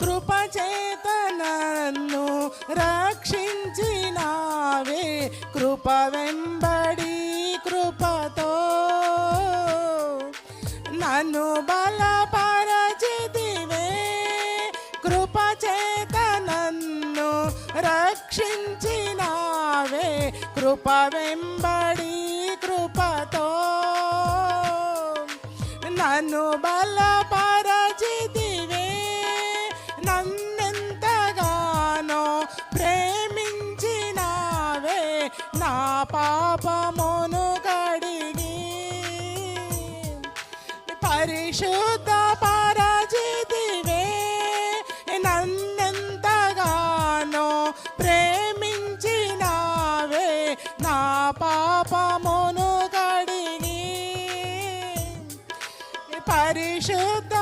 కృప చేత నన్ను రక్షించినావే కృప వెంబడి కృపతో. నన్ను బలపరచితివే కృప చేత నన్ను రక్షించినావే కృప వెంబడి కృపతో. నన్ను బలప ప్రేమించినావే నా పాపమును కడిగి. పరిశుద్ధ పరచితివే నన్నెంతగానో ప్రేమించినావే నా పాపమును కడిగి. పరిశుద్ధ